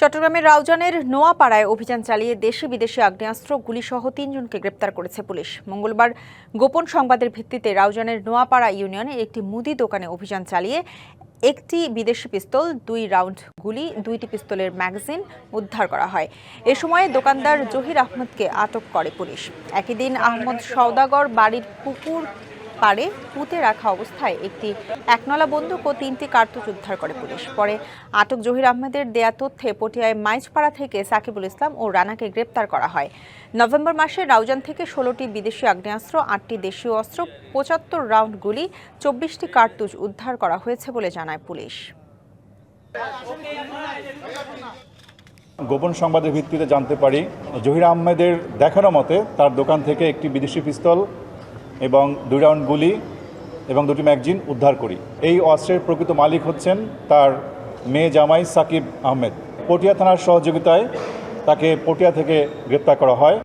চট্টগ্রামের রাউজানের নোয়াপাড়ায় অভিযান চালিয়ে দেশি বিদেশি আগ্নেয়াস্ত্র, গুলিসহ তিনজনকে গ্রেপ্তার করেছে পুলিশ। মঙ্গলবার গোপন সংবাদের ভিত্তিতে রাউজানের নোয়াপাড়া ইউনিয়নের একটি মুদি দোকানে অভিযান চালিয়ে একটি বিদেশি পিস্তল, দুই রাউন্ড গুলি, দুইটি পিস্তলের ম্যাগাজিন উদ্ধার করা হয়। এ সময় দোকানদার জহির আহমদকে আটক করে পুলিশ। একই দিন আহমদ সওদাগর বাড়ির পুকুর পাড়ে পুঁতে রাখা অবস্থায় একটি একনলা বন্দুক ও তিনটি কার্তুজ উদ্ধার করে পুলিশ। পরে আটক জহির আহমেদের দেয়া তথ্যে পটিয়ায় মাইজপাড়া থেকে সাকিবুল ইসলাম ও রানাকে গ্রেপ্তার করা হয়। নভেম্বর মাসে রাউজান থেকে ষোলোটি বিদেশি আগ্নেয়াস্ত্র, আটটি দেশীয় অস্ত্র, পঁচাত্তর রাউন্ড গুলি, চব্বিশটি কার্তুজ উদ্ধার করা হয়েছে বলে জানায় পুলিশ। গোপন সংবাদের ভিত্তিতে জানতে পারি, জহির আহমেদের দেখানো মতে তার দোকান থেকে একটি বিদেশি পিস্তল এবং দুই রাউন্ড গুলি এবং দুটি ম্যাগজিন উদ্ধার করি। এই অস্ত্রের প্রকৃত মালিক হচ্ছেন তার মেয়ে জামাই সাকিব আহমেদ। পটিয়া থানার সহযোগিতায় তাকে পটিয়া থেকে গ্রেপ্তার করা হয়।